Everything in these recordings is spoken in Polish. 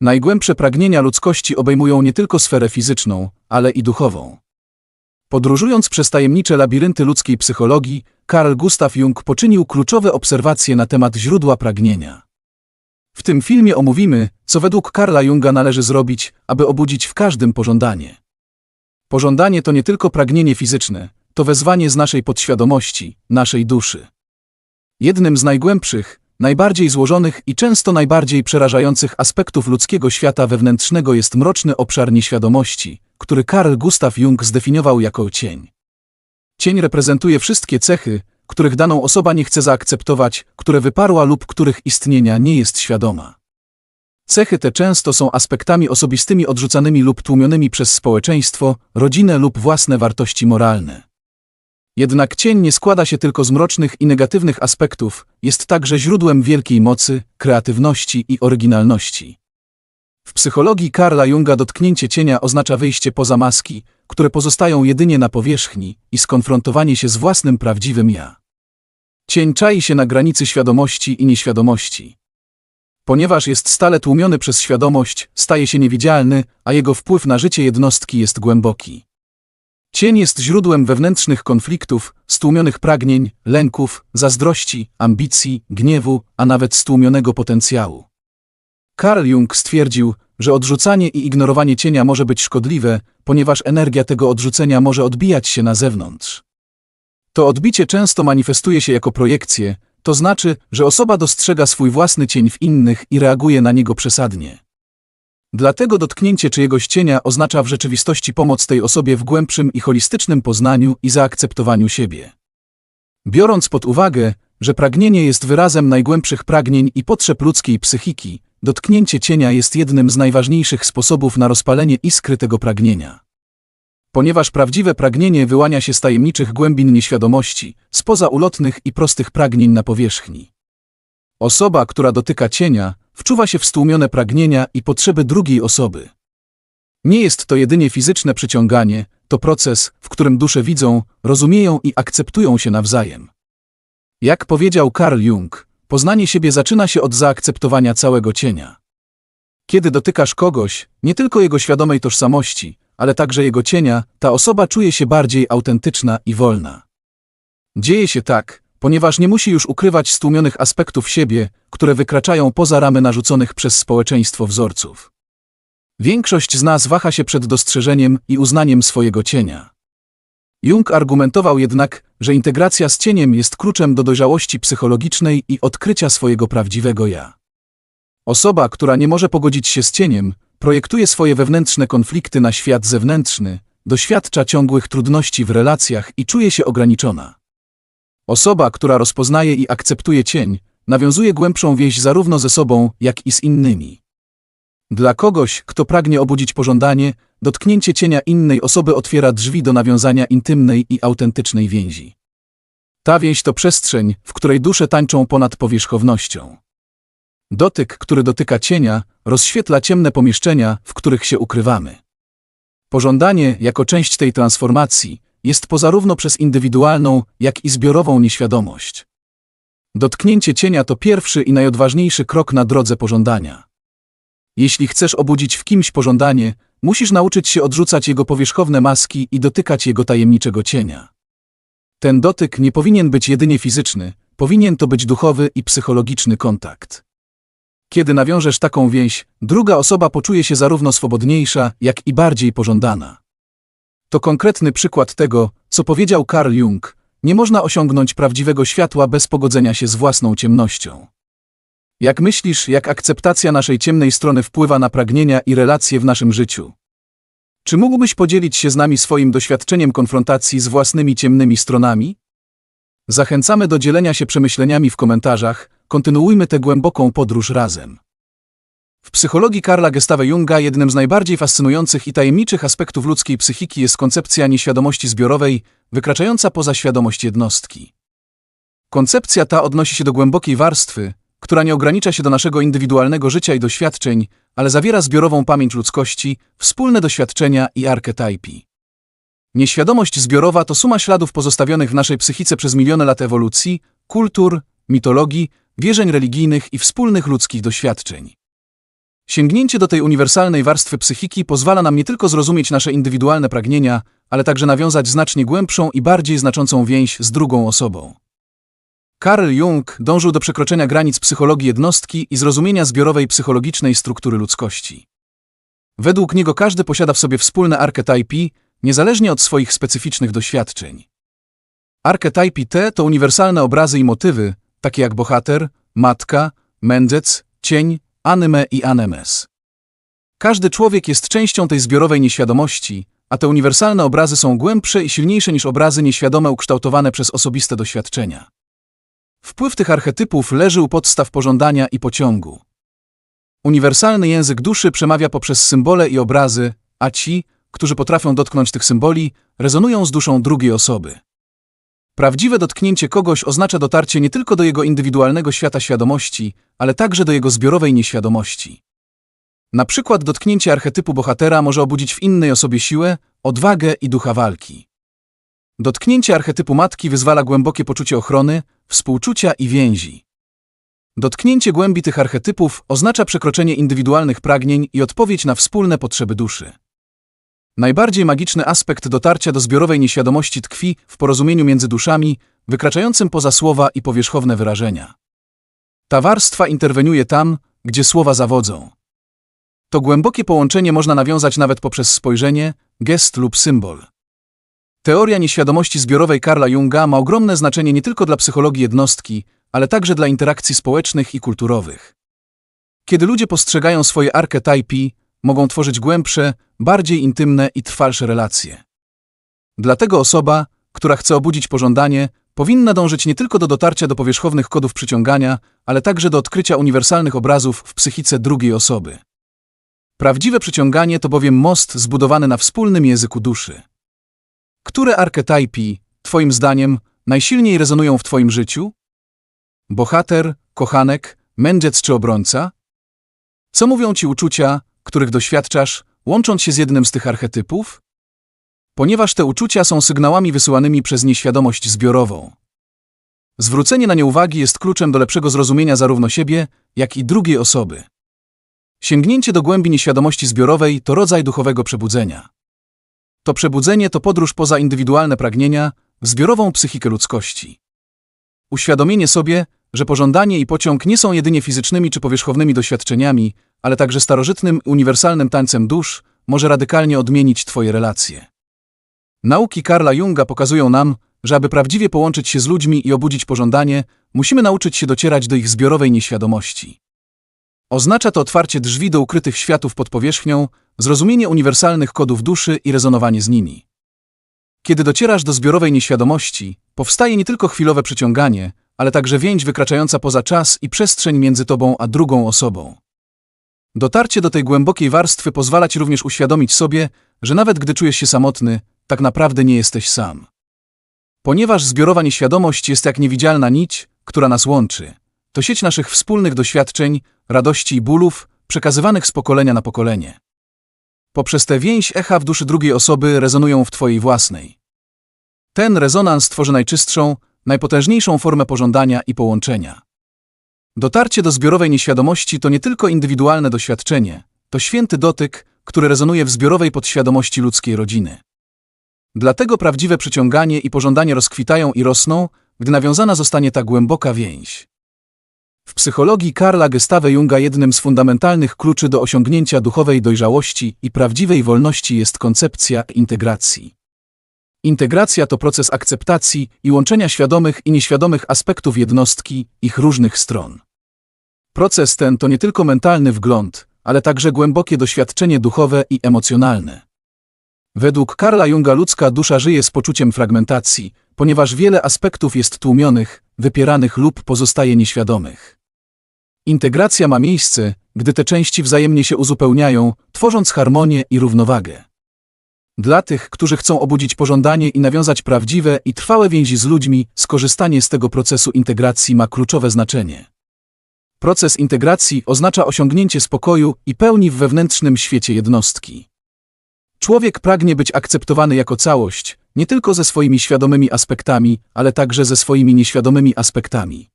Najgłębsze pragnienia ludzkości obejmują nie tylko sferę fizyczną, ale i duchową. Podróżując przez tajemnicze labirynty ludzkiej psychologii, Carl Gustav Jung poczynił kluczowe obserwacje na temat źródła pragnienia. W tym filmie omówimy, co według Karla Junga należy zrobić, aby obudzić w każdym pożądanie. Pożądanie to nie tylko pragnienie fizyczne, to wezwanie z naszej podświadomości, naszej duszy. Jednym z najgłębszych, najbardziej złożonych i często najbardziej przerażających aspektów ludzkiego świata wewnętrznego jest mroczny obszar nieświadomości, który Carl Gustav Jung zdefiniował jako cień. Cień reprezentuje wszystkie cechy, których daną osoba nie chce zaakceptować, które wyparła lub których istnienia nie jest świadoma. Cechy te często są aspektami osobistymi odrzucanymi lub tłumionymi przez społeczeństwo, rodzinę lub własne wartości moralne. Jednak cień nie składa się tylko z mrocznych i negatywnych aspektów, jest także źródłem wielkiej mocy, kreatywności i oryginalności. W psychologii Karla Junga dotknięcie cienia oznacza wyjście poza maski, które pozostają jedynie na powierzchni i skonfrontowanie się z własnym prawdziwym ja. Cień czai się na granicy świadomości i nieświadomości. Ponieważ jest stale tłumiony przez świadomość, staje się niewidzialny, a jego wpływ na życie jednostki jest głęboki. Cień jest źródłem wewnętrznych konfliktów, stłumionych pragnień, lęków, zazdrości, ambicji, gniewu, a nawet stłumionego potencjału. Carl Jung stwierdził, że odrzucanie i ignorowanie cienia może być szkodliwe, ponieważ energia tego odrzucenia może odbijać się na zewnątrz. To odbicie często manifestuje się jako projekcje, to znaczy, że osoba dostrzega swój własny cień w innych i reaguje na niego przesadnie. Dlatego dotknięcie czyjegoś cienia oznacza w rzeczywistości pomoc tej osobie w głębszym i holistycznym poznaniu i zaakceptowaniu siebie. Biorąc pod uwagę, że pragnienie jest wyrazem najgłębszych pragnień i potrzeb ludzkiej psychiki, dotknięcie cienia jest jednym z najważniejszych sposobów na rozpalenie iskry tego pragnienia. Ponieważ prawdziwe pragnienie wyłania się z tajemniczych głębin nieświadomości, spoza ulotnych i prostych pragnień na powierzchni. Osoba, która dotyka cienia, wczuwa się w stłumione pragnienia i potrzeby drugiej osoby. Nie jest to jedynie fizyczne przyciąganie, to proces, w którym dusze widzą, rozumieją i akceptują się nawzajem. Jak powiedział Carl Jung, poznanie siebie zaczyna się od zaakceptowania całego cienia. Kiedy dotykasz kogoś, nie tylko jego świadomej tożsamości, ale także jego cienia, ta osoba czuje się bardziej autentyczna i wolna. Dzieje się tak, ponieważ nie musi już ukrywać stłumionych aspektów siebie, które wykraczają poza ramy narzuconych przez społeczeństwo wzorców. Większość z nas waha się przed dostrzeżeniem i uznaniem swojego cienia. Jung argumentował jednak, że integracja z cieniem jest kluczem do dojrzałości psychologicznej i odkrycia swojego prawdziwego ja. Osoba, która nie może pogodzić się z cieniem, projektuje swoje wewnętrzne konflikty na świat zewnętrzny, doświadcza ciągłych trudności w relacjach i czuje się ograniczona. Osoba, która rozpoznaje i akceptuje cień, nawiązuje głębszą więź zarówno ze sobą, jak i z innymi. Dla kogoś, kto pragnie obudzić pożądanie, dotknięcie cienia innej osoby otwiera drzwi do nawiązania intymnej i autentycznej więzi. Ta więź to przestrzeń, w której dusze tańczą ponad powierzchownością. Dotyk, który dotyka cienia, rozświetla ciemne pomieszczenia, w których się ukrywamy. Pożądanie, jako część tej transformacji, jest po zarówno przez indywidualną, jak i zbiorową nieświadomość. Dotknięcie cienia to pierwszy i najodważniejszy krok na drodze pożądania. Jeśli chcesz obudzić w kimś pożądanie, musisz nauczyć się odrzucać jego powierzchowne maski i dotykać jego tajemniczego cienia. Ten dotyk nie powinien być jedynie fizyczny, powinien to być duchowy i psychologiczny kontakt. Kiedy nawiążesz taką więź, druga osoba poczuje się zarówno swobodniejsza, jak i bardziej pożądana. To konkretny przykład tego, co powiedział Carl Jung, nie można osiągnąć prawdziwego światła bez pogodzenia się z własną ciemnością. Jak myślisz, jak akceptacja naszej ciemnej strony wpływa na pragnienia i relacje w naszym życiu? Czy mógłbyś podzielić się z nami swoim doświadczeniem konfrontacji z własnymi ciemnymi stronami? Zachęcamy do dzielenia się przemyśleniami w komentarzach, kontynuujmy tę głęboką podróż razem. W psychologii Karla Gestave Junga jednym z najbardziej fascynujących i tajemniczych aspektów ludzkiej psychiki jest koncepcja nieświadomości zbiorowej, wykraczająca poza świadomość jednostki. Koncepcja ta odnosi się do głębokiej warstwy, która nie ogranicza się do naszego indywidualnego życia i doświadczeń, ale zawiera zbiorową pamięć ludzkości, wspólne doświadczenia i archetypy. Nieświadomość zbiorowa to suma śladów pozostawionych w naszej psychice przez miliony lat ewolucji, kultur, mitologii, wierzeń religijnych i wspólnych ludzkich doświadczeń. Sięgnięcie do tej uniwersalnej warstwy psychiki pozwala nam nie tylko zrozumieć nasze indywidualne pragnienia, ale także nawiązać znacznie głębszą i bardziej znaczącą więź z drugą osobą. Carl Jung dążył do przekroczenia granic psychologii jednostki i zrozumienia zbiorowej psychologicznej struktury ludzkości. Według niego każdy posiada w sobie wspólne archetypy, niezależnie od swoich specyficznych doświadczeń. Archetypy te to uniwersalne obrazy i motywy, takie jak bohater, matka, mędrzec, cień, anime i anemes. Każdy człowiek jest częścią tej zbiorowej nieświadomości, a te uniwersalne obrazy są głębsze i silniejsze niż obrazy nieświadome ukształtowane przez osobiste doświadczenia. Wpływ tych archetypów leży u podstaw pożądania i pociągu. Uniwersalny język duszy przemawia poprzez symbole i obrazy, a ci, którzy potrafią dotknąć tych symboli, rezonują z duszą drugiej osoby. Prawdziwe dotknięcie kogoś oznacza dotarcie nie tylko do jego indywidualnego świata świadomości, ale także do jego zbiorowej nieświadomości. Na przykład dotknięcie archetypu bohatera może obudzić w innej osobie siłę, odwagę i ducha walki. Dotknięcie archetypu matki wyzwala głębokie poczucie ochrony, współczucia i więzi. Dotknięcie głębi tych archetypów oznacza przekroczenie indywidualnych pragnień i odpowiedź na wspólne potrzeby duszy. Najbardziej magiczny aspekt dotarcia do zbiorowej nieświadomości tkwi w porozumieniu między duszami, wykraczającym poza słowa i powierzchowne wyrażenia. Ta warstwa interweniuje tam, gdzie słowa zawodzą. To głębokie połączenie można nawiązać nawet poprzez spojrzenie, gest lub symbol. Teoria nieświadomości zbiorowej Karla Junga ma ogromne znaczenie nie tylko dla psychologii jednostki, ale także dla interakcji społecznych i kulturowych. Kiedy ludzie postrzegają swoje archetypy, mogą tworzyć głębsze, bardziej intymne i trwalsze relacje. Dlatego osoba, która chce obudzić pożądanie, powinna dążyć nie tylko do dotarcia do powierzchownych kodów przyciągania, ale także do odkrycia uniwersalnych obrazów w psychice drugiej osoby. Prawdziwe przyciąganie to bowiem most zbudowany na wspólnym języku duszy. Które archetypy, Twoim zdaniem, najsilniej rezonują w Twoim życiu? Bohater, kochanek, mędrzec czy obrońca? Co mówią Ci uczucia, których doświadczasz, łącząc się z jednym z tych archetypów? Ponieważ te uczucia są sygnałami wysyłanymi przez nieświadomość zbiorową. Zwrócenie na nie uwagi jest kluczem do lepszego zrozumienia zarówno siebie, jak i drugiej osoby. Sięgnięcie do głębi nieświadomości zbiorowej to rodzaj duchowego przebudzenia. To przebudzenie to podróż poza indywidualne pragnienia w zbiorową psychikę ludzkości. Uświadomienie sobie, że pożądanie i pociąg nie są jedynie fizycznymi czy powierzchownymi doświadczeniami, ale także starożytnym, uniwersalnym tańcem dusz, może radykalnie odmienić Twoje relacje. Nauki Karla Junga pokazują nam, że aby prawdziwie połączyć się z ludźmi i obudzić pożądanie, musimy nauczyć się docierać do ich zbiorowej nieświadomości. Oznacza to otwarcie drzwi do ukrytych światów pod powierzchnią, zrozumienie uniwersalnych kodów duszy i rezonowanie z nimi. Kiedy docierasz do zbiorowej nieświadomości, powstaje nie tylko chwilowe przyciąganie, ale także więź wykraczająca poza czas i przestrzeń między tobą a drugą osobą. Dotarcie do tej głębokiej warstwy pozwala ci również uświadomić sobie, że nawet gdy czujesz się samotny, tak naprawdę nie jesteś sam. Ponieważ zbiorowa nieświadomość jest jak niewidzialna nić, która nas łączy, to sieć naszych wspólnych doświadczeń, radości i bólów, przekazywanych z pokolenia na pokolenie. Poprzez tę więź echa w duszy drugiej osoby rezonują w twojej własnej. Ten rezonans tworzy najczystszą, najpotężniejszą formę pożądania i połączenia. Dotarcie do zbiorowej nieświadomości to nie tylko indywidualne doświadczenie, to święty dotyk, który rezonuje w zbiorowej podświadomości ludzkiej rodziny. Dlatego prawdziwe przyciąganie i pożądanie rozkwitają i rosną, gdy nawiązana zostanie ta głęboka więź. W psychologii Karla Gestave Junga jednym z fundamentalnych kluczy do osiągnięcia duchowej dojrzałości i prawdziwej wolności jest koncepcja integracji. Integracja to proces akceptacji i łączenia świadomych i nieświadomych aspektów jednostki, ich różnych stron. Proces ten to nie tylko mentalny wgląd, ale także głębokie doświadczenie duchowe i emocjonalne. Według Karla Junga ludzka dusza żyje z poczuciem fragmentacji, ponieważ wiele aspektów jest tłumionych, wypieranych lub pozostaje nieświadomych. Integracja ma miejsce, gdy te części wzajemnie się uzupełniają, tworząc harmonię i równowagę. Dla tych, którzy chcą obudzić pożądanie i nawiązać prawdziwe i trwałe więzi z ludźmi, skorzystanie z tego procesu integracji ma kluczowe znaczenie. Proces integracji oznacza osiągnięcie spokoju i pełni w wewnętrznym świecie jednostki. Człowiek pragnie być akceptowany jako całość, nie tylko ze swoimi świadomymi aspektami, ale także ze swoimi nieświadomymi aspektami.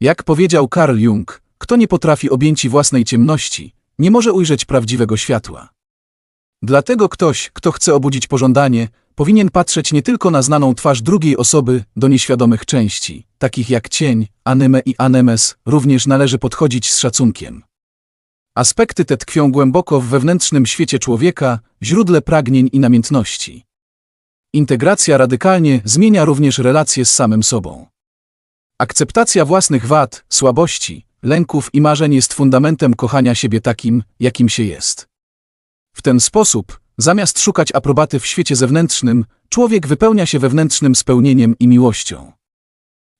Jak powiedział Carl Jung, kto nie potrafi objęci własnej ciemności, nie może ujrzeć prawdziwego światła. Dlatego ktoś, kto chce obudzić pożądanie, powinien patrzeć nie tylko na znaną twarz drugiej osoby, do nieświadomych części, takich jak cień, anyme i anemes, również należy podchodzić z szacunkiem. Aspekty te tkwią głęboko w wewnętrznym świecie człowieka, źródle pragnień i namiętności. Integracja radykalnie zmienia również relacje z samym sobą. Akceptacja własnych wad, słabości, lęków i marzeń jest fundamentem kochania siebie takim, jakim się jest. W ten sposób, zamiast szukać aprobaty w świecie zewnętrznym, człowiek wypełnia się wewnętrznym spełnieniem i miłością.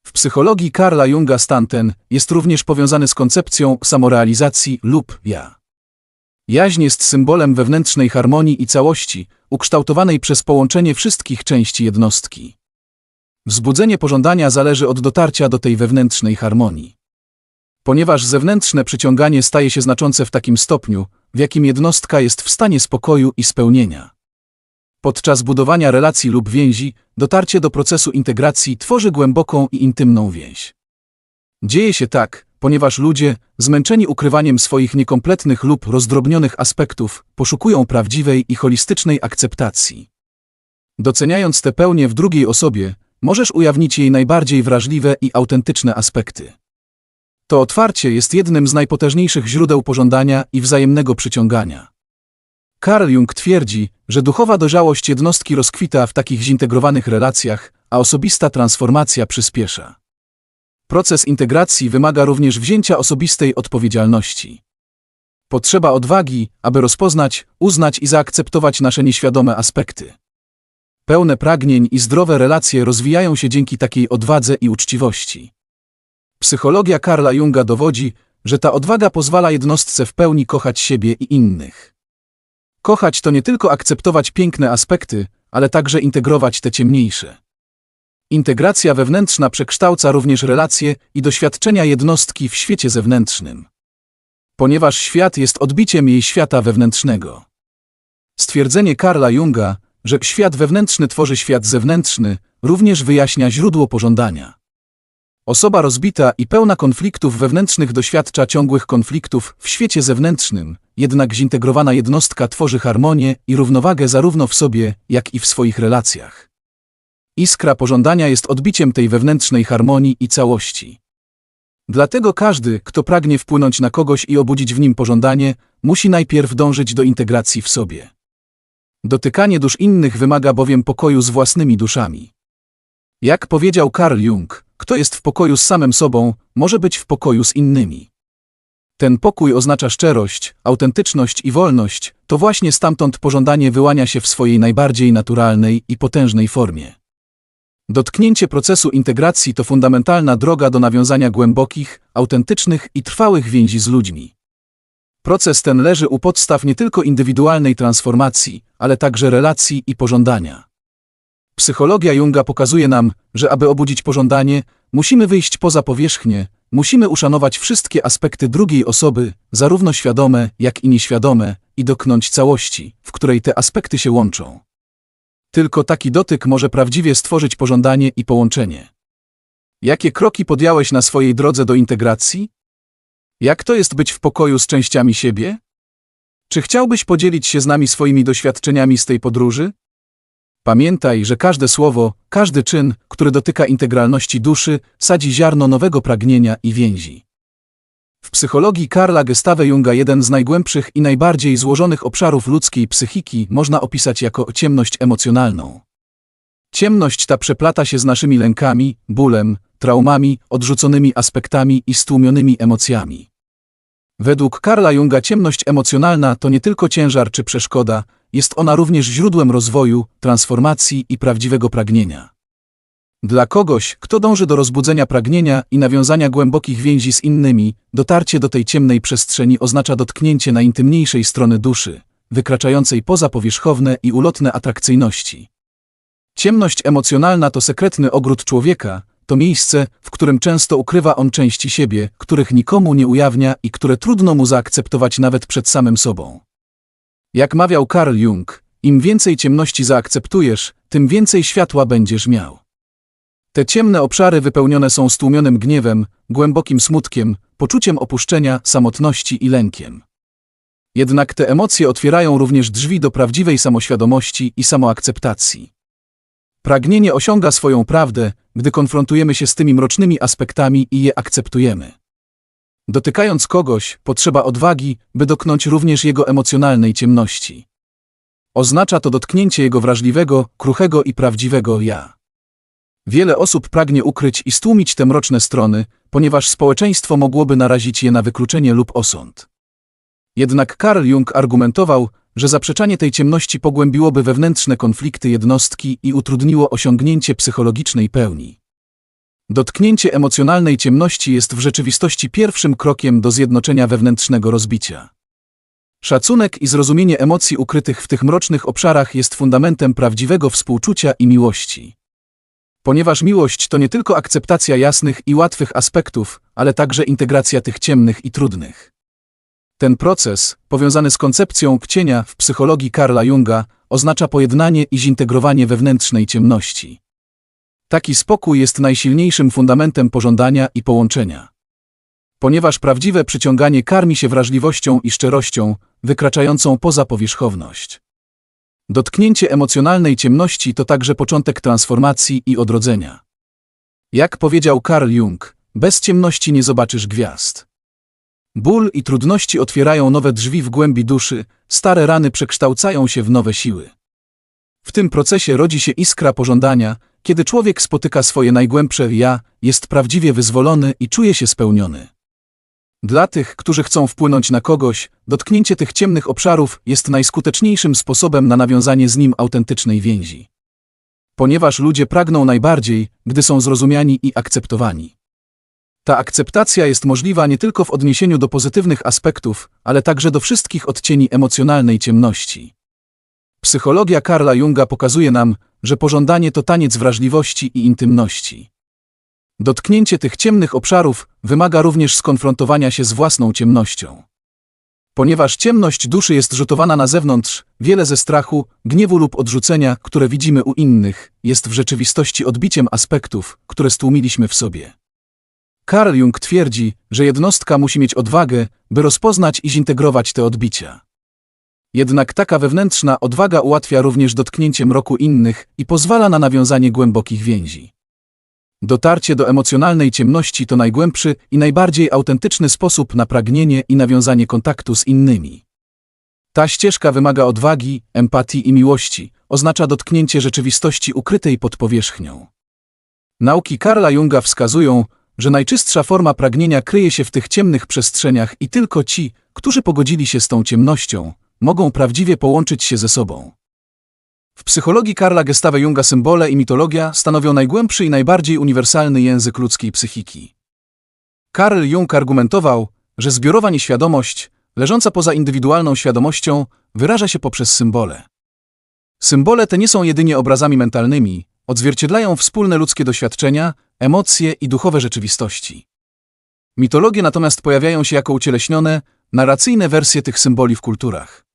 W psychologii Karla Junga stan ten jest również powiązany z koncepcją samorealizacji lub ja. Jaźń jest symbolem wewnętrznej harmonii i całości, ukształtowanej przez połączenie wszystkich części jednostki. Wzbudzenie pożądania zależy od dotarcia do tej wewnętrznej harmonii. Ponieważ zewnętrzne przyciąganie staje się znaczące w takim stopniu, w jakim jednostka jest w stanie spokoju i spełnienia. Podczas budowania relacji lub więzi, dotarcie do procesu integracji tworzy głęboką i intymną więź. Dzieje się tak, ponieważ ludzie, zmęczeni ukrywaniem swoich niekompletnych lub rozdrobnionych aspektów, poszukują prawdziwej i holistycznej akceptacji. Doceniając tę pełnię w drugiej osobie, możesz ujawnić jej najbardziej wrażliwe i autentyczne aspekty. To otwarcie jest jednym z najpotężniejszych źródeł pożądania i wzajemnego przyciągania. Carl Jung twierdzi, że duchowa dojrzałość jednostki rozkwita w takich zintegrowanych relacjach, a osobista transformacja przyspiesza. Proces integracji wymaga również wzięcia osobistej odpowiedzialności. Potrzeba odwagi, aby rozpoznać, uznać i zaakceptować nasze nieświadome aspekty. Pełne pragnień i zdrowe relacje rozwijają się dzięki takiej odwadze i uczciwości. Psychologia Karla Junga dowodzi, że ta odwaga pozwala jednostce w pełni kochać siebie i innych. Kochać to nie tylko akceptować piękne aspekty, ale także integrować te ciemniejsze. Integracja wewnętrzna przekształca również relacje i doświadczenia jednostki w świecie zewnętrznym. Ponieważ świat jest odbiciem jej świata wewnętrznego. Stwierdzenie Karla Junga, że świat wewnętrzny tworzy świat zewnętrzny, również wyjaśnia źródło pożądania. Osoba rozbita i pełna konfliktów wewnętrznych doświadcza ciągłych konfliktów w świecie zewnętrznym, jednak zintegrowana jednostka tworzy harmonię i równowagę zarówno w sobie, jak i w swoich relacjach. Iskra pożądania jest odbiciem tej wewnętrznej harmonii i całości. Dlatego każdy, kto pragnie wpłynąć na kogoś i obudzić w nim pożądanie, musi najpierw dążyć do integracji w sobie. Dotykanie dusz innych wymaga bowiem pokoju z własnymi duszami. Jak powiedział Carl Jung, kto jest w pokoju z samym sobą, może być w pokoju z innymi. Ten pokój oznacza szczerość, autentyczność i wolność, to właśnie stamtąd pożądanie wyłania się w swojej najbardziej naturalnej i potężnej formie. Dotknięcie procesu integracji to fundamentalna droga do nawiązania głębokich, autentycznych i trwałych więzi z ludźmi. Proces ten leży u podstaw nie tylko indywidualnej transformacji, ale także relacji i pożądania. Psychologia Junga pokazuje nam, że aby obudzić pożądanie, musimy wyjść poza powierzchnię, musimy uszanować wszystkie aspekty drugiej osoby, zarówno świadome, jak i nieświadome, i doknąć całości, w której te aspekty się łączą. Tylko taki dotyk może prawdziwie stworzyć pożądanie i połączenie. Jakie kroki podjąłeś na swojej drodze do integracji? Jak to jest być w pokoju z częściami siebie? Czy chciałbyś podzielić się z nami swoimi doświadczeniami z tej podróży? Pamiętaj, że każde słowo, każdy czyn, który dotyka integralności duszy, sadzi ziarno nowego pragnienia i więzi. W psychologii Karla Gestave Junga jeden z najgłębszych i najbardziej złożonych obszarów ludzkiej psychiki można opisać jako ciemność emocjonalną. Ciemność ta przeplata się z naszymi lękami, bólem, traumami, odrzuconymi aspektami i stłumionymi emocjami. Według Karla Junga ciemność emocjonalna to nie tylko ciężar czy przeszkoda, jest ona również źródłem rozwoju, transformacji i prawdziwego pragnienia. Dla kogoś, kto dąży do rozbudzenia pragnienia i nawiązania głębokich więzi z innymi, dotarcie do tej ciemnej przestrzeni oznacza dotknięcie najintymniejszej strony duszy, wykraczającej poza powierzchowne i ulotne atrakcyjności. Ciemność emocjonalna to sekretny ogród człowieka, to miejsce, w którym często ukrywa on części siebie, których nikomu nie ujawnia i które trudno mu zaakceptować nawet przed samym sobą. Jak mawiał Carl Jung, im więcej ciemności zaakceptujesz, tym więcej światła będziesz miał. Te ciemne obszary wypełnione są stłumionym gniewem, głębokim smutkiem, poczuciem opuszczenia, samotności i lękiem. Jednak te emocje otwierają również drzwi do prawdziwej samoświadomości i samoakceptacji. Pragnienie osiąga swoją prawdę, gdy konfrontujemy się z tymi mrocznymi aspektami i je akceptujemy. Dotykając kogoś, potrzeba odwagi, by dotknąć również jego emocjonalnej ciemności. Oznacza to dotknięcie jego wrażliwego, kruchego i prawdziwego ja. Wiele osób pragnie ukryć i stłumić te mroczne strony, ponieważ społeczeństwo mogłoby narazić je na wykluczenie lub osąd. Jednak Carl Jung argumentował, że zaprzeczanie tej ciemności pogłębiłoby wewnętrzne konflikty jednostki i utrudniło osiągnięcie psychologicznej pełni. Dotknięcie emocjonalnej ciemności jest w rzeczywistości pierwszym krokiem do zjednoczenia wewnętrznego rozbicia. Szacunek i zrozumienie emocji ukrytych w tych mrocznych obszarach jest fundamentem prawdziwego współczucia i miłości. Ponieważ miłość to nie tylko akceptacja jasnych i łatwych aspektów, ale także integracja tych ciemnych i trudnych. Ten proces, powiązany z koncepcją kcienia w psychologii Karla Junga, oznacza pojednanie i zintegrowanie wewnętrznej ciemności. Taki spokój jest najsilniejszym fundamentem pożądania i połączenia. Ponieważ prawdziwe przyciąganie karmi się wrażliwością i szczerością, wykraczającą poza powierzchowność. Dotknięcie emocjonalnej ciemności to także początek transformacji i odrodzenia. Jak powiedział Carl Jung, bez ciemności nie zobaczysz gwiazd. Ból i trudności otwierają nowe drzwi w głębi duszy, stare rany przekształcają się w nowe siły. W tym procesie rodzi się iskra pożądania, kiedy człowiek spotyka swoje najgłębsze ja, jest prawdziwie wyzwolony i czuje się spełniony. Dla tych, którzy chcą wpłynąć na kogoś, dotknięcie tych ciemnych obszarów jest najskuteczniejszym sposobem na nawiązanie z nim autentycznej więzi. Ponieważ ludzie pragną najbardziej, gdy są zrozumiani i akceptowani. Ta akceptacja jest możliwa nie tylko w odniesieniu do pozytywnych aspektów, ale także do wszystkich odcieni emocjonalnej ciemności. Psychologia Karla Junga pokazuje nam, że pożądanie to taniec wrażliwości i intymności. Dotknięcie tych ciemnych obszarów wymaga również skonfrontowania się z własną ciemnością. Ponieważ ciemność duszy jest rzutowana na zewnątrz, wiele ze strachu, gniewu lub odrzucenia, które widzimy u innych, jest w rzeczywistości odbiciem aspektów, które stłumiliśmy w sobie. Carl Jung twierdzi, że jednostka musi mieć odwagę, by rozpoznać i zintegrować te odbicia. Jednak taka wewnętrzna odwaga ułatwia również dotknięcie mroku innych i pozwala na nawiązanie głębokich więzi. Dotarcie do emocjonalnej ciemności to najgłębszy i najbardziej autentyczny sposób na pragnienie i nawiązanie kontaktu z innymi. Ta ścieżka wymaga odwagi, empatii i miłości, oznacza dotknięcie rzeczywistości ukrytej pod powierzchnią. Nauki Karla Junga wskazują, że najczystsza forma pragnienia kryje się w tych ciemnych przestrzeniach i tylko ci, którzy pogodzili się z tą ciemnością, mogą prawdziwie połączyć się ze sobą. W psychologii Karla Gestave Junga symbole i mitologia stanowią najgłębszy i najbardziej uniwersalny język ludzkiej psychiki. Karl Jung argumentował, że zbiorowa nieświadomość, leżąca poza indywidualną świadomością, wyraża się poprzez symbole. Symbole te nie są jedynie obrazami mentalnymi, odzwierciedlają wspólne ludzkie doświadczenia, emocje i duchowe rzeczywistości. Mitologie natomiast pojawiają się jako ucieleśnione, narracyjne wersje tych symboli w kulturach.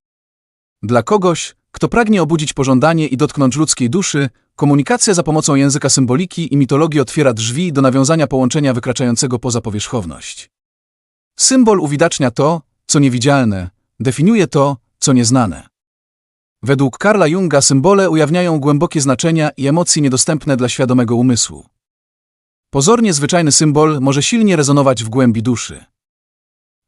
Dla kogoś, kto pragnie obudzić pożądanie i dotknąć ludzkiej duszy, komunikacja za pomocą języka symboliki i mitologii otwiera drzwi do nawiązania połączenia wykraczającego poza powierzchowność. Symbol uwidacznia to, co niewidzialne, definiuje to, co nieznane. Według Karla Junga symbole ujawniają głębokie znaczenia i emocje niedostępne dla świadomego umysłu. Pozornie zwyczajny symbol może silnie rezonować w głębi duszy.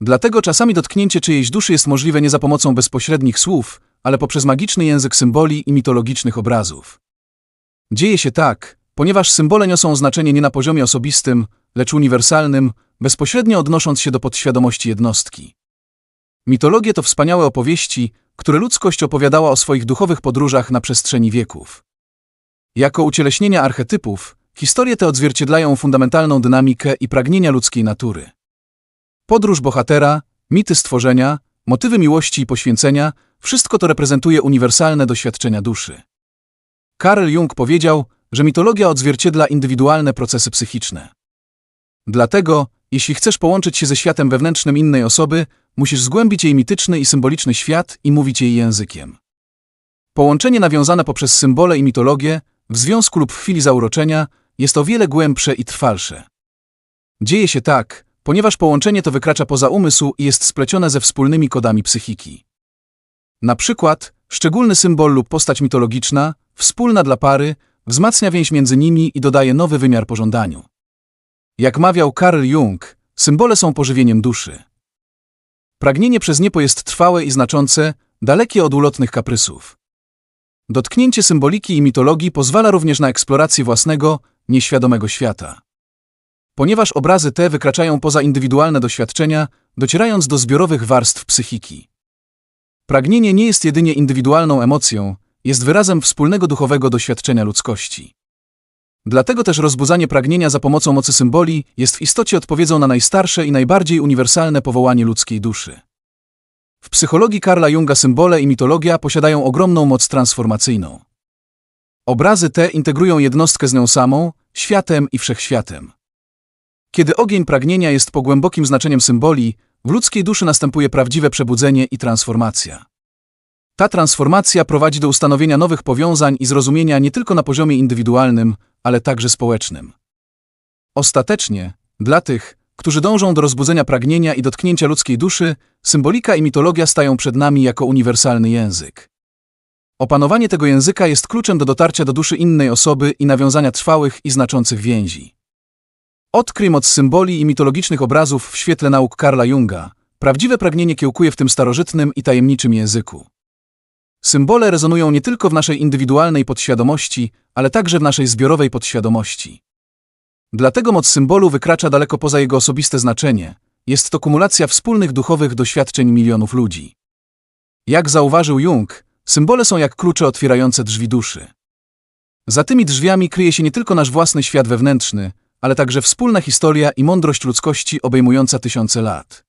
Dlatego czasami dotknięcie czyjejś duszy jest możliwe nie za pomocą bezpośrednich słów, ale poprzez magiczny język symboli i mitologicznych obrazów. Dzieje się tak, ponieważ symbole niosą znaczenie nie na poziomie osobistym, lecz uniwersalnym, bezpośrednio odnosząc się do podświadomości jednostki. Mitologie to wspaniałe opowieści, które ludzkość opowiadała o swoich duchowych podróżach na przestrzeni wieków. Jako ucieleśnienia archetypów, historie te odzwierciedlają fundamentalną dynamikę i pragnienia ludzkiej natury. Podróż bohatera, mity stworzenia, motywy miłości i poświęcenia wszystko to reprezentuje uniwersalne doświadczenia duszy. Karl Jung powiedział, że mitologia odzwierciedla indywidualne procesy psychiczne. Dlatego, jeśli chcesz połączyć się ze światem wewnętrznym innej osoby, musisz zgłębić jej mityczny i symboliczny świat i mówić jej językiem. Połączenie nawiązane poprzez symbole i mitologię, w związku lub w chwili zauroczenia, jest o wiele głębsze i trwalsze. Dzieje się tak, ponieważ połączenie to wykracza poza umysł i jest splecione ze wspólnymi kodami psychiki. Na przykład, szczególny symbol lub postać mitologiczna, wspólna dla pary, wzmacnia więź między nimi i dodaje nowy wymiar pożądaniu. Jak mawiał Carl Jung, symbole są pożywieniem duszy. Pragnienie przez niebo jest trwałe i znaczące, dalekie od ulotnych kaprysów. Dotknięcie symboliki i mitologii pozwala również na eksplorację własnego, nieświadomego świata. Ponieważ obrazy te wykraczają poza indywidualne doświadczenia, docierając do zbiorowych warstw psychiki. Pragnienie nie jest jedynie indywidualną emocją, jest wyrazem wspólnego duchowego doświadczenia ludzkości. Dlatego też rozbudzanie pragnienia za pomocą mocy symboli jest w istocie odpowiedzią na najstarsze i najbardziej uniwersalne powołanie ludzkiej duszy. W psychologii Karla Junga symbole i mitologia posiadają ogromną moc transformacyjną. Obrazy te integrują jednostkę z nią samą, światem i wszechświatem. Kiedy ogień pragnienia jest po głębokim znaczeniem symboli, w ludzkiej duszy następuje prawdziwe przebudzenie i transformacja. Ta transformacja prowadzi do ustanowienia nowych powiązań i zrozumienia nie tylko na poziomie indywidualnym, ale także społecznym. Ostatecznie, dla tych, którzy dążą do rozbudzenia pragnienia i dotknięcia ludzkiej duszy, symbolika i mitologia stają przed nami jako uniwersalny język. Opanowanie tego języka jest kluczem do dotarcia do duszy innej osoby i nawiązania trwałych i znaczących więzi. Odkryj moc symboli i mitologicznych obrazów w świetle nauk Karla Junga. Prawdziwe pragnienie kiełkuje w tym starożytnym i tajemniczym języku. Symbole rezonują nie tylko w naszej indywidualnej podświadomości, ale także w naszej zbiorowej podświadomości. Dlatego moc symbolu wykracza daleko poza jego osobiste znaczenie. Jest to kumulacja wspólnych duchowych doświadczeń milionów ludzi. Jak zauważył Jung, symbole są jak klucze otwierające drzwi duszy. Za tymi drzwiami kryje się nie tylko nasz własny świat wewnętrzny, ale także wspólna historia i mądrość ludzkości obejmująca tysiące lat.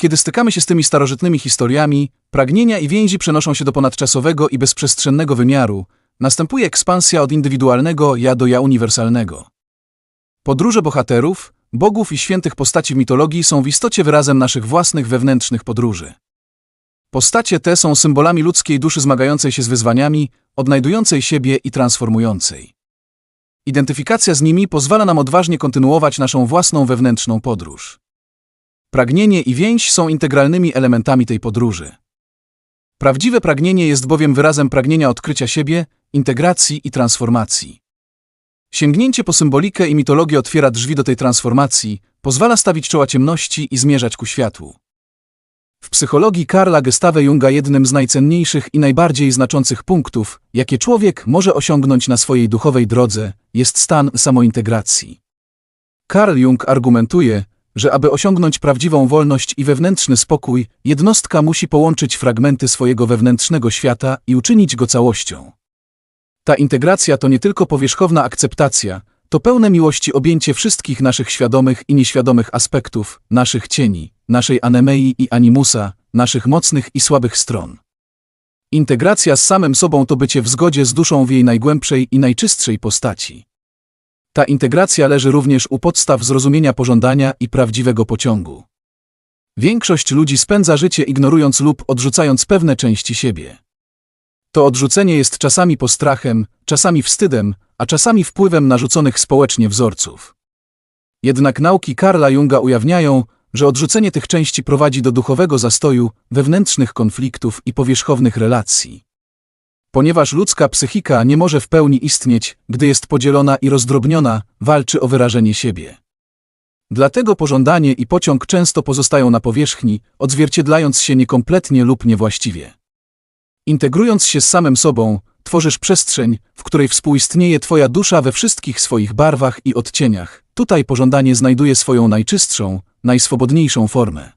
Kiedy stykamy się z tymi starożytnymi historiami, pragnienia i więzi przenoszą się do ponadczasowego i bezprzestrzennego wymiaru, następuje ekspansja od indywidualnego ja do ja uniwersalnego. Podróże bohaterów, bogów i świętych postaci w mitologii są w istocie wyrazem naszych własnych wewnętrznych podróży. Postacie te są symbolami ludzkiej duszy zmagającej się z wyzwaniami, odnajdującej siebie i transformującej. Identyfikacja z nimi pozwala nam odważnie kontynuować naszą własną wewnętrzną podróż. Pragnienie i więź są integralnymi elementami tej podróży. Prawdziwe pragnienie jest bowiem wyrazem pragnienia odkrycia siebie, integracji i transformacji. Sięgnięcie po symbolikę i mitologię otwiera drzwi do tej transformacji, pozwala stawić czoła ciemności i zmierzać ku światłu. W psychologii Karla Gestave Junga jednym z najcenniejszych i najbardziej znaczących punktów, jakie człowiek może osiągnąć na swojej duchowej drodze, jest stan samointegracji. Karl Jung argumentuje, że aby osiągnąć prawdziwą wolność i wewnętrzny spokój, jednostka musi połączyć fragmenty swojego wewnętrznego świata i uczynić go całością. Ta integracja to nie tylko powierzchowna akceptacja, to pełne miłości objęcie wszystkich naszych świadomych i nieświadomych aspektów, naszych cieni, naszej anemei i animusa, naszych mocnych i słabych stron. Integracja z samym sobą to bycie w zgodzie z duszą w jej najgłębszej i najczystszej postaci. Ta integracja leży również u podstaw zrozumienia pożądania i prawdziwego pociągu. Większość ludzi spędza życie ignorując lub odrzucając pewne części siebie. To odrzucenie jest czasami postrachem, czasami wstydem, a czasami wpływem narzuconych społecznie wzorców. Jednak nauki Karla Junga ujawniają, że odrzucenie tych części prowadzi do duchowego zastoju, wewnętrznych konfliktów i powierzchownych relacji. Ponieważ ludzka psychika nie może w pełni istnieć, gdy jest podzielona i rozdrobniona, walczy o wyrażenie siebie. Dlatego pożądanie i pociąg często pozostają na powierzchni, odzwierciedlając się niekompletnie lub niewłaściwie. Integrując się z samym sobą, tworzysz przestrzeń, w której współistnieje Twoja dusza we wszystkich swoich barwach i odcieniach. Tutaj pożądanie znajduje swoją najczystszą, najswobodniejszą formę.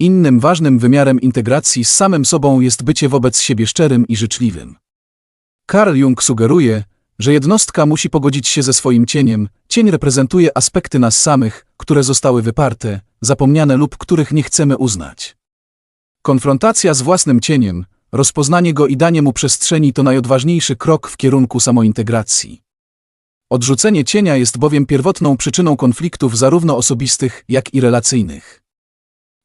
Innym ważnym wymiarem integracji z samym sobą jest bycie wobec siebie szczerym i życzliwym. Carl Jung sugeruje, że jednostka musi pogodzić się ze swoim cieniem. Cień reprezentuje aspekty nas samych, które zostały wyparte, zapomniane lub których nie chcemy uznać. Konfrontacja z własnym cieniem, rozpoznanie go i danie mu przestrzeni to najodważniejszy krok w kierunku samointegracji. Odrzucenie cienia jest bowiem pierwotną przyczyną konfliktów zarówno osobistych, jak i relacyjnych.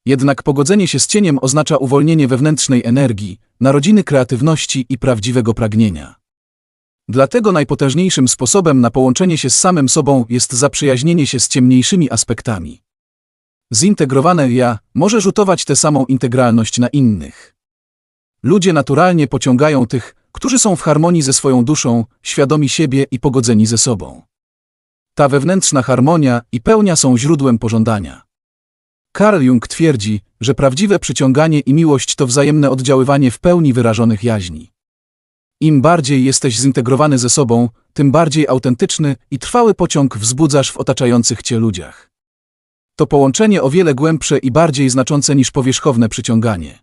Jednak pogodzenie się z cieniem oznacza uwolnienie wewnętrznej energii, narodziny kreatywności i prawdziwego pragnienia. Dlatego najpotężniejszym sposobem na połączenie się z samym sobą jest zaprzyjaźnienie się z ciemniejszymi aspektami. Zintegrowane ja może rzutować tę samą integralność na innych. Ludzie naturalnie pociągają tych, którzy są w harmonii ze swoją duszą, świadomi siebie i pogodzeni ze sobą. Ta wewnętrzna harmonia i pełnia są źródłem pożądania. Carl Jung twierdzi, że prawdziwe przyciąganie i miłość to wzajemne oddziaływanie w pełni wyrażonych jaźni. Im bardziej jesteś zintegrowany ze sobą, tym bardziej autentyczny i trwały pociąg wzbudzasz w otaczających cię ludziach. To połączenie o wiele głębsze i bardziej znaczące niż powierzchowne przyciąganie.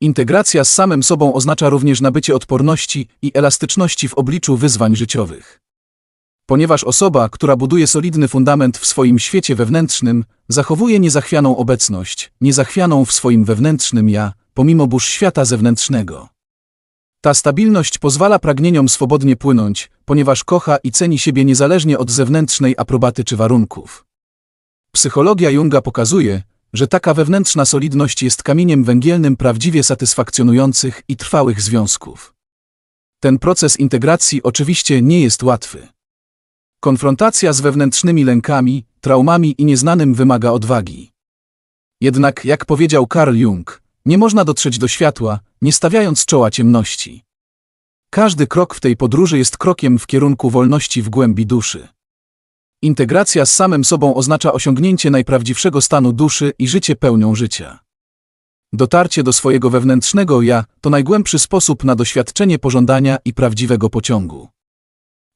Integracja z samym sobą oznacza również nabycie odporności i elastyczności w obliczu wyzwań życiowych. Ponieważ osoba, która buduje solidny fundament w swoim świecie wewnętrznym, zachowuje niezachwianą obecność, niezachwianą w swoim wewnętrznym ja, pomimo burz świata zewnętrznego. Ta stabilność pozwala pragnieniom swobodnie płynąć, ponieważ kocha i ceni siebie niezależnie od zewnętrznej aprobaty czy warunków. Psychologia Junga pokazuje, że taka wewnętrzna solidność jest kamieniem węgielnym prawdziwie satysfakcjonujących i trwałych związków. Ten proces integracji oczywiście nie jest łatwy. Konfrontacja z wewnętrznymi lękami, traumami i nieznanym wymaga odwagi. Jednak, jak powiedział Carl Jung, nie można dotrzeć do światła, nie stawiając czoła ciemności. Każdy krok w tej podróży jest krokiem w kierunku wolności w głębi duszy. Integracja z samym sobą oznacza osiągnięcie najprawdziwszego stanu duszy i życie pełnią życia. Dotarcie do swojego wewnętrznego ja to najgłębszy sposób na doświadczenie pożądania i prawdziwego pociągu.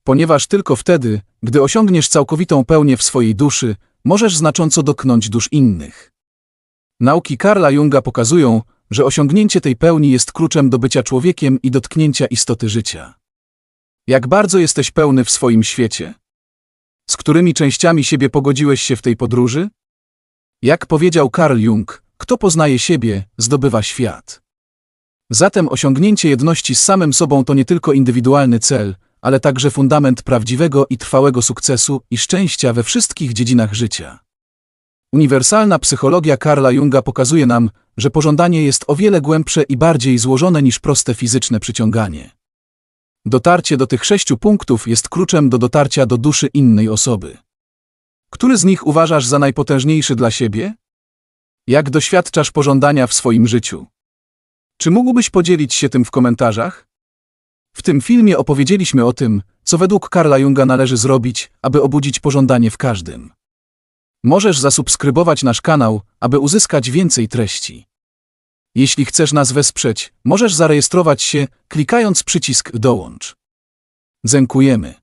Ponieważ tylko wtedy, gdy osiągniesz całkowitą pełnię w swojej duszy, możesz znacząco dotknąć dusz innych. Nauki Karla Junga pokazują, że osiągnięcie tej pełni jest kluczem do bycia człowiekiem i dotknięcia istoty życia. Jak bardzo jesteś pełny w swoim świecie? Z którymi częściami siebie pogodziłeś się w tej podróży? Jak powiedział Carl Jung, kto poznaje siebie, zdobywa świat. Zatem osiągnięcie jedności z samym sobą to nie tylko indywidualny cel, ale także fundament prawdziwego i trwałego sukcesu i szczęścia we wszystkich dziedzinach życia. Uniwersalna psychologia Karla Junga pokazuje nam, że pożądanie jest o wiele głębsze i bardziej złożone niż proste fizyczne przyciąganie. Dotarcie do tych sześciu punktów jest kluczem do dotarcia do duszy innej osoby. Który z nich uważasz za najpotężniejszy dla siebie? Jak doświadczasz pożądania w swoim życiu? Czy mógłbyś podzielić się tym w komentarzach? W tym filmie opowiedzieliśmy o tym, co według Karla Junga należy zrobić, aby obudzić pożądanie w każdym. Możesz zasubskrybować nasz kanał, aby uzyskać więcej treści. Jeśli chcesz nas wesprzeć, możesz zarejestrować się, klikając przycisk Dołącz. Dziękujemy.